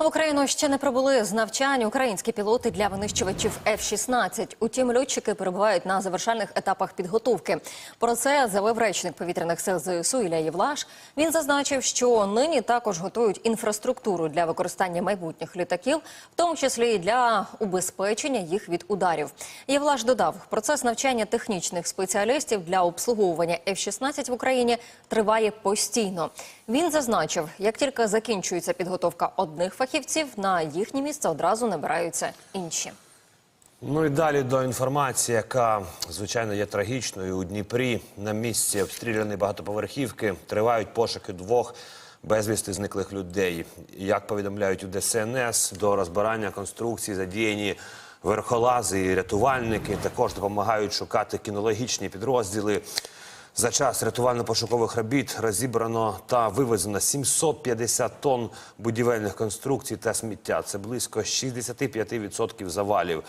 В Україну ще не прибули з навчань українські пілоти для винищувачів F-16. Утім, льотчики перебувають на завершальних етапах підготовки. Про це заявив речник повітряних сил ЗСУ Ілля Євлаш. Він зазначив, що нині також готують інфраструктуру для використання майбутніх літаків, в тому числі і для убезпечення їх від ударів. Євлаш додав, процес навчання технічних спеціалістів для обслуговування F-16 в Україні триває постійно. Він зазначив, як тільки закінчується підготовка одних фахівців, на їхнє місце одразу набираються інші. Ну і далі до інформації, яка звичайно є трагічною у Дніпрі. На місці обстріляної багатоповерхівки тривають пошуки двох безвісти зниклих людей. Як повідомляють у ДСНС, до розбирання конструкції задіяні верхолази і рятувальники. Також допомагають шукати кінологічні підрозділи. За час рятувально-пошукових робіт розібрано та вивезено 750 тонн будівельних конструкцій та сміття. Це близько 65% завалів.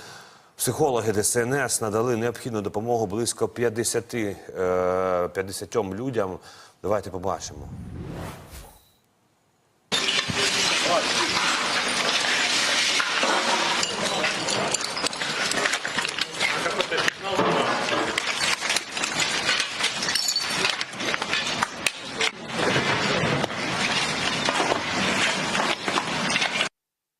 Психологи ДСНС надали необхідну допомогу близько 50, е, 50 людям. Давайте побачимо.